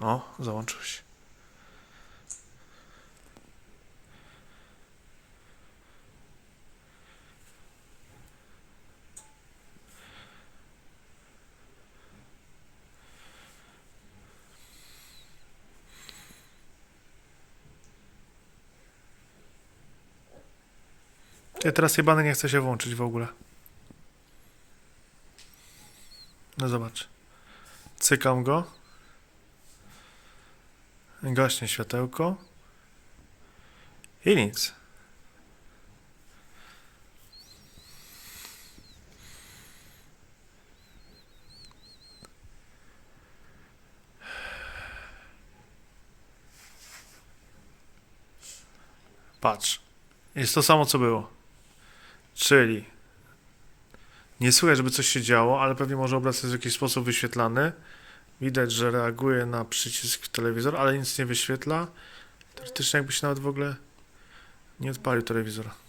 O, załączył się. Ja teraz jebany nie chce się włączyć w ogóle. No zobacz. Cykam go. Gaśnie światełko. I nic. Patrz. Jest to samo, co było. Czyli nie słychać, żeby coś się działo, ale pewnie może obraz jest w jakiś sposób wyświetlany. Widać, że reaguje na przycisk telewizor, ale nic nie wyświetla. Teoretycznie jakby się nawet w ogóle nie odpalił telewizora.